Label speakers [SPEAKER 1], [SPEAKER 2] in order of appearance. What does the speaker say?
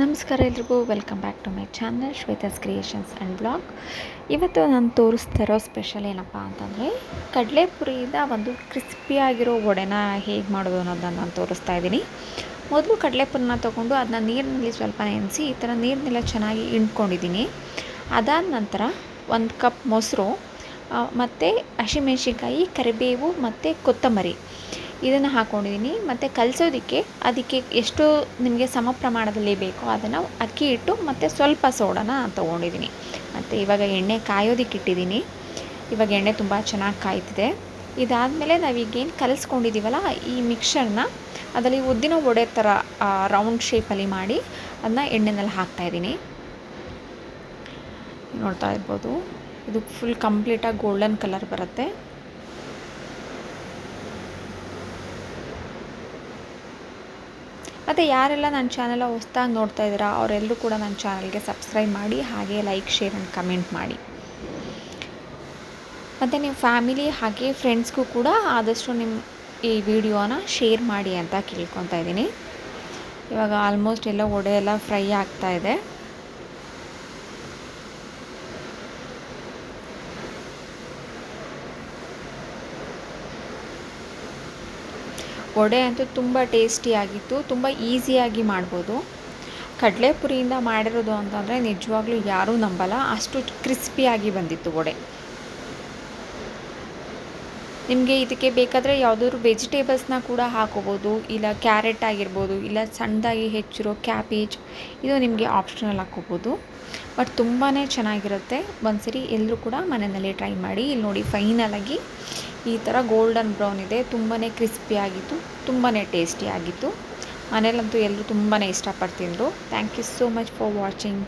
[SPEAKER 1] ನಮಸ್ಕಾರ ಎಲ್ರಿಗೂ welcome back to my channel Shweta's creations and blog ಇವತ್ತು ನಾನು ತೋರಿಸ್ತಾ ಇರೋ ಸ್ಪೆಷಲ್ ಏನಪ್ಪ ಅಂತಂದರೆ, ಕಡಲೆಪುರಿಯಿಂದ ಒಂದು ಕ್ರಿಸ್ಪಿಯಾಗಿರೋ ವಡೆನ ಹೇಗೆ ಮಾಡೋದು ಅನ್ನೋದನ್ನು ನಾನು ತೋರಿಸ್ತಾ ಇದ್ದೀನಿ. ಮೊದಲು ಕಡಲೆಪುರಿನ ತೊಗೊಂಡು ಅದನ್ನ ನೀರಿನಲ್ಲಿ ಸ್ವಲ್ಪ ನೆನೆಸಿ, ಈ ಥರ ನೀರಿನೆಲ್ಲ ಚೆನ್ನಾಗಿ ಹಿಂಡ್ಕೊಂಡಿದ್ದೀನಿ. ಅದಾದ ನಂತರ ಒಂದು ಕಪ್ ಮೊಸರು ಮತ್ತು ಹಸಿಮೆಣ್ಸಿನ್ಕಾಯಿ, ಕರಿಬೇವು, ಮತ್ತು ಕೊತ್ತಂಬರಿ. ಇದನ್ನು ಹಾಕ್ಕೊಂಡಿದ್ದೀನಿ ಮತ್ತು ಕಲಸೋದಕ್ಕೆ ಅದಕ್ಕೆ ಎಷ್ಟು ನಿಮಗೆ ಸಮ ಪ್ರಮಾಣದಲ್ಲಿ ಬೇಕೋ ಅದನ್ನು ಅಕ್ಕಿ ಇಟ್ಟು ಮತ್ತು ಸ್ವಲ್ಪ ಸೋಡಾನ ತೊಗೊಂಡಿದ್ದೀನಿ ಮತ್ತು ಇವಾಗ ಎಣ್ಣೆ ಕಾಯೋದಕ್ಕೆ ಇಟ್ಟಿದ್ದೀನಿ ಇವಾಗ ಎಣ್ಣೆ ತುಂಬ ಚೆನ್ನಾಗಿ ಕಾಯ್ತಿದೆ. ಇದಾದಮೇಲೆ ನಾವೀಗೇನು ಕಲಿಸ್ಕೊಂಡಿದ್ದೀವಲ್ಲ ಈ ಮಿಕ್ಸರ್ನ ಅದರಲ್ಲಿ ಉದ್ದಿನ ವಡೆ ಥರ ರೌಂಡ್ ಶೇಪಲ್ಲಿ ಮಾಡಿ ಅದನ್ನ ಎಣ್ಣೆನಲ್ಲಿ ಹಾಕ್ತಾಯಿದ್ದೀನಿ ನೋಡ್ತಾ ಇರ್ಬೋದು. ಇದು ಫುಲ್ ಕಂಪ್ಲೀಟಾಗಿ ಗೋಲ್ಡನ್ ಕಲರ್ ಬರುತ್ತೆ. ಮತ್ತು ಯಾರೆಲ್ಲ ನನ್ನ ಚಾನೆಲ್ ಹೊಸ್ದಾಗಿ ನೋಡ್ತಾ ಇದ್ದೀರಾ ಅವರೆಲ್ಲರೂ ಕೂಡ ನನ್ನ ಚಾನಲ್ಗೆ ಸಬ್ಸ್ಕ್ರೈಬ್ ಮಾಡಿ, ಹಾಗೆ ಲೈಕ್ ಶೇರ್ ಆ್ಯಂಡ್ ಕಮೆಂಟ್ ಮಾಡಿ. ಮತ್ತು ನಿಮ್ಮ ಫ್ಯಾಮಿಲಿ ಹಾಗೆ ಫ್ರೆಂಡ್ಸ್ಗೂ ಕೂಡ ಆದಷ್ಟು ನಿಮ್ಮ ಈ ವಿಡಿಯೋನ ಶೇರ್ ಮಾಡಿ ಅಂತ ಕೇಳ್ಕೊತಾ ಇದ್ದೀನಿ. ಇವಾಗ ಆಲ್ಮೋಸ್ಟ್ ಎಲ್ಲ ಒಡೆ ಎಲ್ಲ ಫ್ರೈ ಆಗ್ತಾ ವಡೆ ಅಂತೂ ತುಂಬ ಟೇಸ್ಟಿಯಾಗಿತ್ತು ತುಂಬ ಈಸಿಯಾಗಿ ಮಾಡ್ಬೋದು. ಕಡಲೆಪುರಿಯಿಂದ ಮಾಡಿರೋದು ಅಂತಂದರೆ ನಿಜವಾಗ್ಲೂ ಯಾರೂ ನಂಬಲ್ಲ, ಅಷ್ಟು ಕ್ರಿಸ್ಪಿಯಾಗಿ ಬಂದಿತ್ತು ವಡೆ. ನಿಮಗೆ ಇದಕ್ಕೆ ಬೇಕಾದರೆ ಯಾವುದಾದ್ರು ವೆಜಿಟೇಬಲ್ಸ್ನ ಕೂಡ ಹಾಕೋಬೋದು, ಇಲ್ಲ ಕ್ಯಾರೆಟ್ ಆಗಿರ್ಬೋದು, ಇಲ್ಲ ಸಣ್ಣದಾಗಿ ಹೆಚ್ಚಿರೋ ಕ್ಯಾಬೇಜ್ ಇದು ನಿಮಗೆ ಆಪ್ಷನಲ್ ಹಾಕೋಬೋದು. ಬಟ್ ತುಂಬಾ ಚೆನ್ನಾಗಿರುತ್ತೆ. ಒಂದ್ಸರಿ ಎಲ್ಲರೂ ಕೂಡ ಮನೆಯಲ್ಲಿ ಟ್ರೈ ಮಾಡಿ. ಇಲ್ಲಿ ನೋಡಿ ಫೈನಲಾಗಿ ಈ ಥರ ಗೋಲ್ಡನ್ ಬ್ರೌನ್ ಇದೆ. ತುಂಬಾ ಕ್ರಿಸ್ಪಿಯಾಗಿತ್ತು ತುಂಬಾ ಟೇಸ್ಟಿಯಾಗಿತ್ತು ಮನೇಲಂತೂ ಎಲ್ಲರೂ ತುಂಬಾ ಇಷ್ಟಪಡ್ತಿದ್ರು. Thank you so much for watching